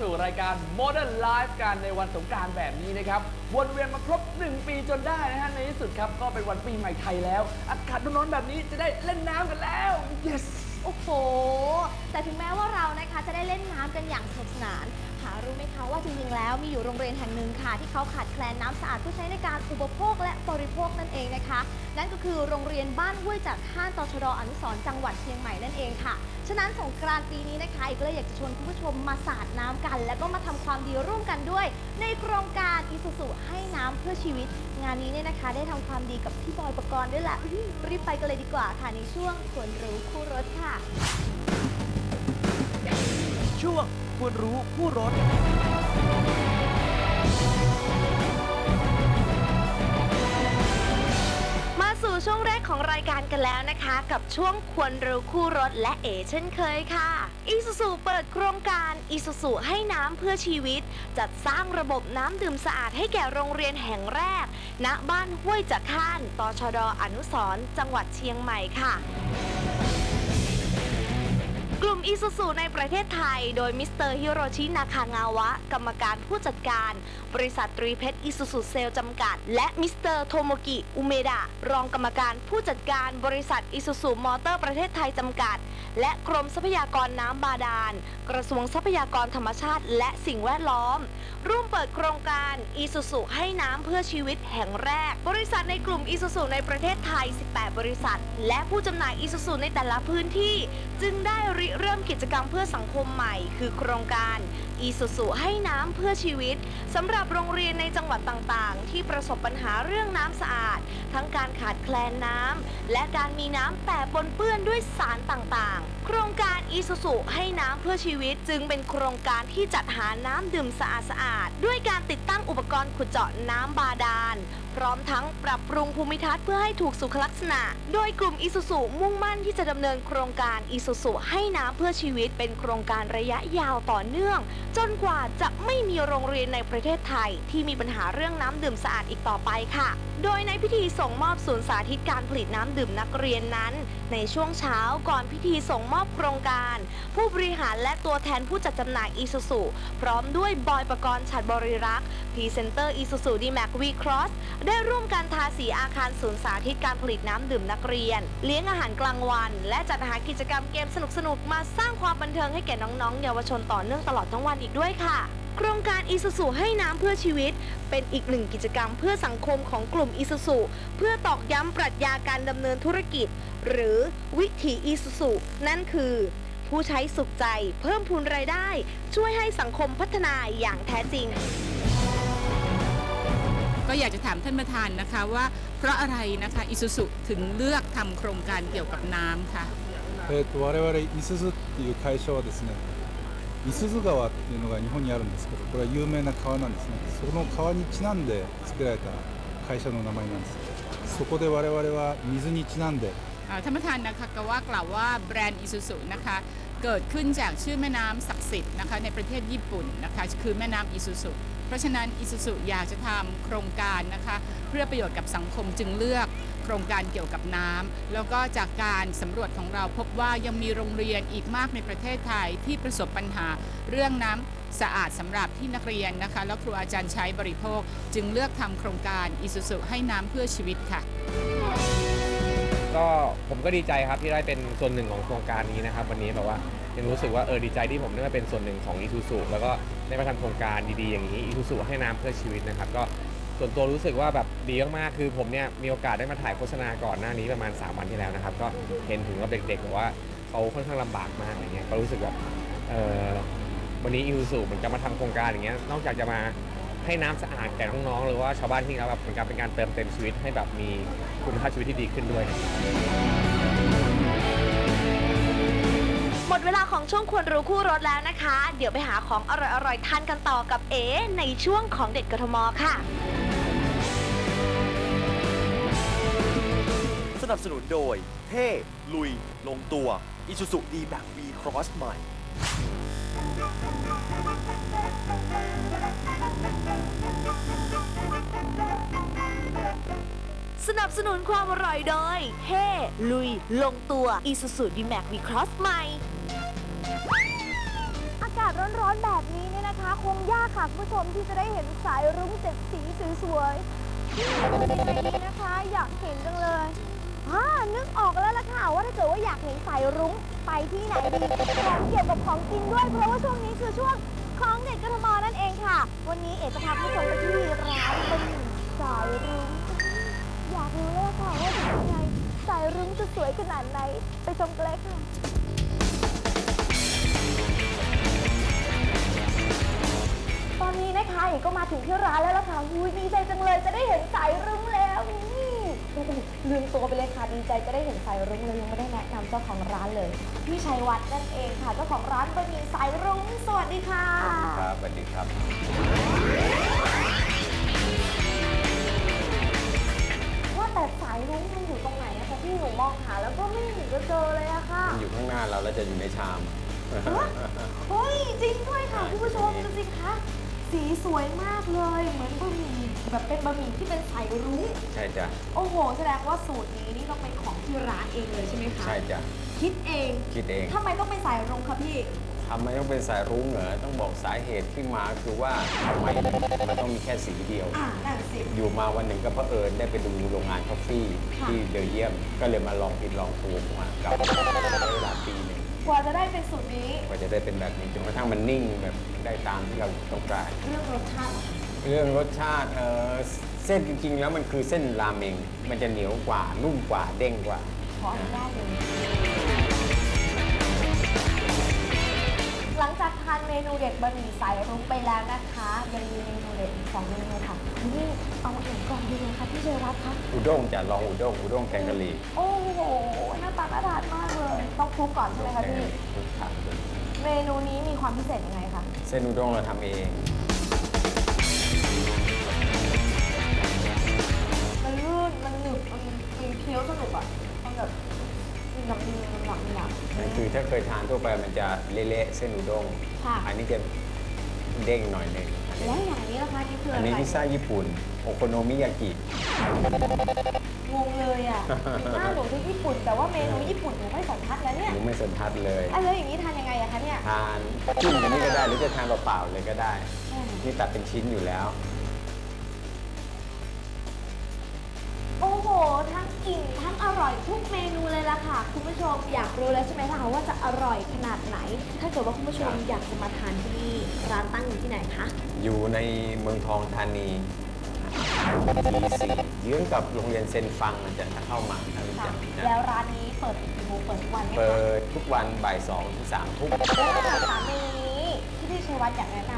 สู่รายการ Modern Life กันในวันสงกรารแบบนี้นะครับ วนเวียนมาครบ 1 ปีจนได้นะฮะ ในที่สุดครับก็เป็นวันปีใหม่ไทยแล้ว อากาศร้อนๆแบบนี้จะได้เล่นน้ำกันแล้ว yes โอ้โห แต่ถึงแม้ว่าเรานะคะจะได้เล่นน้ำกันอย่างสนุกสนานหารู้ไหมคะว่าจริงๆแล้วมีอยู่โรงเรียนแห่งหนึ่งค่ะ ที่เขาขาดแคลนน้ำสะอาดเพื่อใช้ในการอุปโภคและบริโภคนั่นเองนะคะ นั่นก็คือโรงเรียนบ้านห้วยจากข้านตชดอนุสรณ์จังหวัดเชียงใหม่นั่นเองค่ะ ฉะนั้นสงกรานต์ปีนี้นะคะอีกก็เลยอยากจะชวนคุณผู้ชมมาสาดน้ำกัน แล้วก็มาทำความดีร่วมกันด้วย ในโครงการอีสุสุให้น้ำเพื่อชีวิต งานนี้เนี่ยนะคะได้ทำความดีกับพี่บอยประกรณ์ด้วยแหละรีบไปกันเลยดีกว่าค่ะในช่วงควรรู้คู่รถค่ะ ช่วงควรรู้คู่รถ มาสู่ช่วงแรกของรายการกันแล้วนะคะ กับช่วงควรรู้คู่รถและเอเช่นเคยค่ะอีสุสุเปิดโครงการอีสุสุให้น้ำเพื่อชีวิต จัดสร้างระบบน้ำดื่มสะอาดให้แก่โรงเรียนแห่งแรก ณบ้านห้วยจักข้านตชดอนุสรจังหวัดเชียงใหม่ค่ะ กลุ่มอีซูซูในประเทศไทย โดยมิสเตอร์ฮิโรชินาคางาวะ กรรมการผู้จัดการ บริษัทตรีเพชรอีซูซูเซลจำกัด และมิสเตอร์โทโมกิ อุเมดะ รองกรรมการผู้จัดการบริษัทอีซูซูมอเตอร์ประเทศไทยจำกัด และกรมทรัพยากรน้ำบาดาล กระทรวงทรัพยากรธรรมชาติ และสิ่งแวดล้อม ร่วมเปิดโครงการอีซูซูให้น้ำเพื่อชีวิตแห่งแรก บริษัทในกลุ่มอีซูซูในประเทศไทย 18 บริษัท และผู้จำหน่ายอีซูซูในแต่ละพื้นที่ จึงได้ริเริ่มกิจกรรมเพื่อสังคมใหม่ คือโครงการอีสุสุให้น้ำเพื่อชีวิตสำหรับโรงเรียนในจังหวัดต่างๆ ที่ประสบปัญหาเรื่องน้ำสะอาด ทั้งการขาดแคลนน้ำและการมีน้ำแต่ปนเปื้อนด้วยสารต่างๆ โครงการอีซูซูให้น้ำเพื่อชีวิตจึงเป็นโครงการที่จัดหาน้ำดื่มสะอาดๆด้วยการติดตั้งอุปกรณ์ขุดเจาะน้ำบาดาล พร้อมทั้งปรับปรุงภูมิทัศน์เพื่อให้ถูกสุขลักษณะ โดยกลุ่มอีซูซูมุ่งมั่นที่จะดำเนินโครงการอีซูซูให้น้ำเพื่อชีวิตเป็นโครงการระยะยาวต่อเนื่อง จนกว่าจะไม่มีโรงเรียนในประเทศไทย ที่มีปัญหาเรื่องน้ำดื่มสะอาดอีกต่อไปค่ะ โดยในพิธีส่งมอบศูนย์สาธิตการผลิตน้ำดื่มนักเรียนนั้น ในช่วงเช้าก่อนพิธีส่งมอบโครงการ ผู้บริหารและตัวแทนผู้จัดจำหน่ายอีซูซูพร้อมด้วยบอยประกรณ์ฉัดบริรักษ์พรีเซนเตอร์อีซูซูดีแม็กวีครอสได้ร่วมกันทาสีอาคารศูนย์สาธิตการผลิตน้ำดื่มนักเรียน เลี้ยงอาหารกลางวัน และจัดหากิจกรรมเกมสนุกๆมาสร้างความบันเทิงให้แก่น้องๆ เยาวชนต่อเนื่องตลอดทั้งวันอีกด้วยค่ะ โครงการอีซูซูให้น้ำเพื่อชีวิต เป็นอีกหนึ่งกิจกรรมเพื่อสังคมของกลุ่มอีซูซูเพื่อตอกย้ำปรัชญาการดำเนินธุรกิจ หรือวิถีอีซูซูนั่นคือ ผู้ใช้สุขใจเพิ่มพูนรายได้ ช่วยให้สังคมพัฒนาอย่างแท้จริง ก็อยากจะถามท่านประธานนะคะว่าเพราะอะไรนะคะอิสุสุถึงเลือกทำโครงการเกี่ยวกับน้ำคะ えー、と我々いすずっていう会社はですね いすず川っていうのが日本にあるんですけどこれは有名な川なんですねその川にちなんで作られた会社の名前なんですそこで我々は水にちなんで อ่าท่านประธานนะคะก็ว่ากล่าวว่าแบรนด์อิสุสุนะคะเกิดขึ้นจากชื่อแม่น้ำศักดิ์สิทธิ์นะคะในประเทศญี่ปุ่นนะคะคือแม่น้ำอิสุสุ เพราะฉะนั้นอิสุสุอยากจะทำโครงการนะคะเพื่อประโยชน์กับสังคมจึงเลือกโครงการเกี่ยวกับน้ำแล้วก็จากการสำรวจของเราพบว่ายังมีโรงเรียนอีกมากในประเทศไทยที่ประสบปัญหาเรื่องน้ำสะอาดสำหรับที่นักเรียนนะคะ และครูอาจารย์ใช้บริโภค จึงเลือกทำโครงการอิสุสุให้น้ำเพื่อชีวิตค่ะก็ผมก็ดีใจครับที่ได้เป็นส่วนหนึ่งของโครงการนี้นะครับ วันนี้แบบว่า ยังรู้สึกว่าเออดีใจที่ผมได้มาเป็นส่วนหนึ่งของอีทูสุแล้วก็ได้มาทำโครงการดีๆอย่างนี้อีทูสุให้น้ำเพื่อชีวิตนะครับก็ส่วนตัวรู้สึกว่าแบบดีมากๆคือผมเนี่ยมีโอกาสได้มาถ่ายโฆษณาก่อนหน้านี้ประมาณ 3 วันที่แล้วนะครับ ก็เห็นถึงว่าเด็กๆบอกว่าเขาค่อนข้างลำบากมากอะไรเงี้ยก็รู้สึกแบบเออวันนี้อีทูสุเหมือนจะมาทำโครงการอย่างเงี้ยนอกจากจะมาให้น้ำสะอาดแก่น้องๆหรือว่าชาวบ้านที่นี่แล้วแบบเหมือนกับเป็นการเติมเต็มชีวิตให้แบบมีคุณภาพชีวิตที่ดีขึ้นด้วย หมดเวลาของช่วงควรรู้คู่รถแล้วนะคะ เดี๋ยวไปหาของอร่อยๆทานกันต่อกับเอ ในช่วงของเด็ดกทมค่ะ สนับสนุนโดย เท่ ลุย ลงตัว อิซูซุดีแบ็กวีครอสใหม่ สนับสนุนความอร่อยโดยเท่ลุย ลงตัว Isuzu D-Max V-Cross ใหม่อากาศ ร้อนๆแบบนี้เนี่ยนะคะ คงยากค่ะคุณผู้ชมที่จะได้เห็นสายรุ้งเจ็ดสีสวยๆที่ยังไงดีนะคะ อยากเห็นจังเลยอ่านึกออกแล้วล่ะค่ะว่าถ้าเกิดว่าอยากเห็นสายรุ้งไปที่ไหนดีของเกี่ยวกับของกินด้วย เพราะว่าช่วงนี้คือช่วงของเด็ดกทมนั่นเองค่ะ วันนี้เอกจะพาคุณผู้ชมไปที่ร้านบะหมี่สายรุ้งอยากรู้แล้วค่ะว่าจะเป็นยังไงสายรุ้งจะสวยขนาดไหนไปชมกันเลยค่ะ อนนี้นะคะเอกก็มาถึงที่ร้านแล้วล่ะค่ะอุ้ยดีใจจังเลยจะได้เห็นสายรุ้งแล้วนี่โอ้โหลืมตัวไปเลยค่ะดีใจจะได้เห็นสายรุ้งเลยยังไม่ได้แนะนำเจ้าของร้านเลย พี่ชัยวัฒน์นั่นเองค่ะ เจ้าของร้านบะหมี่สายรุ้งสวัสดีค่ะ ครับสวัสดีครับ ว่าแต่สายรุ้งมันอยู่ตรงไหนอะคะที่หนูมองหาแล้วก็ไม่เห็นจะเจอเลยอะค่ะ มันอยู่ข้างหน้าเราแล้วจะอยู่ในชาม เฮ้ยจริงด้วยค่ะคุณผู้ชมดูสิคะ สีสวยมากเลย เหมือนบะหมี่แบบเป็นบะหมี่ที่เป็นสายรุ้งใช่จ้ะโอ้โห แสดงว่าสูตรนี้นี่ต้องเป็นของที่ร้านเองเลยใช่ไหมคะใช่จ้ะคิดเองคิดเองทำไมต้องเป็นสายรุ้งคะพี่ทำไมต้องเป็นสายรุ้งเหรอต้องบอกสาเหตุที่มาคือว่าทำไมมันต้องมีแค่สีเดียว อ่านั่นสิ อยู่มาวันหนึ่งก็เผอิญได้ไปดูโรงงานกาแฟค่ะที่เบลเยียม ก็เลยมาลองผิดลองถูกมากลับใช้เวลาปีหนึ่ง กว่าจะได้เป็นสูตรนี้กว่าจะได้เป็นแบบนี้จนกระทั่งมันนิ่งแบบได้ตามที่เราต้องการเรื่องรสชาติเหรอคะเรื่องรสชาติเออเส้นจริงๆ แล้วมันคือเส้นราเมง มันจะเหนียวกว่านุ่มกว่าเด้งกว่าขออนุญาตเลยหลังจากทานเมนูเด็ดบะหมี่สายรุ้งไปแล้วนะคะยังมีเมนูเด็ดอีกสองเมนูค่ะนี่เอาเองก่อนดีเลยค่ะพี่เจวัฒน์คะอุด้งจะลองอุด้งอุด้งแกงกะหรี่โอ้โหหน้าตาน่าทานมาก เลยต้องคลุกก่อนใช่ไหมคะพี่ทุกทางเลยเมนูนี้มีความพิเศษยังไงคะ เส้นอุด้งเราทำเอง มันลื่น มันหนึบ มันมันเคี้ยวสนุกอะ มันแบบมีน้ำมีน้ำหนักมีหนัก นั่นคือถ้าเคยทานทั่วไปมันจะเละๆเส้นอุด้ง ค่ะ อันนี้จะเด้งหน่อยหนึ่งอันนี้ แล้วอย่างนี้ล่ะคะนี่คืออัอะนไรนี้พิซซ่าญี่ปุ่น โอโคโนมิยากิ งงเลยอะหน้าหนูที่ญี่ปุ่น แต่ว่าเมนูญี่ปุ่นหนูไม่สันทัดแล้วเนี่ยหรือไม่สันทัดเลยอะแล้วอย่างนี้ทานยังไงอะคะเนี่ยทานจิ้มกันนี่ก็ได้หรือจะทานเปล่าๆเลยก็ได้นี่ตัดเป็นชิ้นอยู่แล้ว โอ้โห ทั้งอิ่มทั้งอร่อยทุกเมนูเลยล่ะค่ะ คุณผู้ชมอยากรู้แล้วใช่ไหมคะว่าจะอร่อยขนาดไหน ถ้าเกิดว่าคุณผู้ชมอยากจะมาทานที่นี่ร้านตั้งอยู่ที่ไหนคะ อยู่ในเมืองทองธานีทีสี่เยื้องกับโรงเรียนเซนฟังมันจะเข้ามาถ้ารู้ค่ะจักนะแล้วร้านนี้เปิดกี่โมงเปิดทุกวันไหมเปิคะดทุกวันบ่ายสองถึงสามทุ่มแล้วอาหารสามเมนูนี้ที่พี่ชัยวัฒน์อยากแนะนำ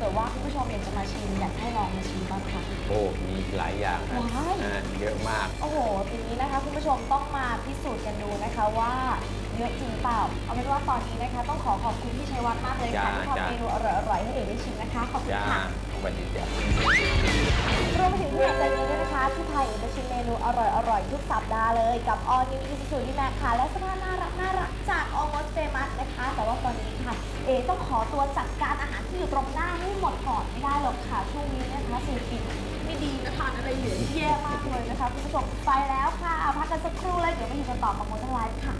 เกิดว่าคุณผู้ชมอยากจะมาชิมอยากให้ลองมาชิมบ้างคะโอ้ มีหลายอย่างนะว้าย อ่าเยอะมาก โอ้โหทีนี้นะคะคุณผู้ชมต้องมาพิสูจน์กันดูนะคะว่าเยอะจริงเปล่า เอาเป็นว่าตอนนี้นะคะ ต้องขอขอบคุณพี่ชัยวัฒน์มากเลยค่ะจ้าที่ทำจ้า เมนูอร่อยๆให้เอกได้ชิมนะคะ ขอบคุณจ้า ค่ะส วัสดีจ้ารวมไปถึงที่อยากจดีด้วยนะคะ ที่ไทยเอกจะชิมเมนูอร่อยๆ ทุกสัปดาห์เลย กับ All New Isuzu D-Max ค่ะ และสภาพน่ารักน่ารักจาก Almost Famous นะคะ แต่ว่าตอนนี้ค่ะ เอต้องขอตัวจัดการอาหารที่อยู่ตรงหน้าให้หมดก่อนไม่ได้หรอกค่ะ ช่วงนี้นะคะเศรษฐกิจไม่ดีนะทานอะไรเหลือแย่มากเลยนะคะคุณผู้ชมไปแล้วค่ะพักกันสักครู่แล้วเดี๋ยวมาอยู่กันต่อกับโมเดลไลฟ์ค่ะ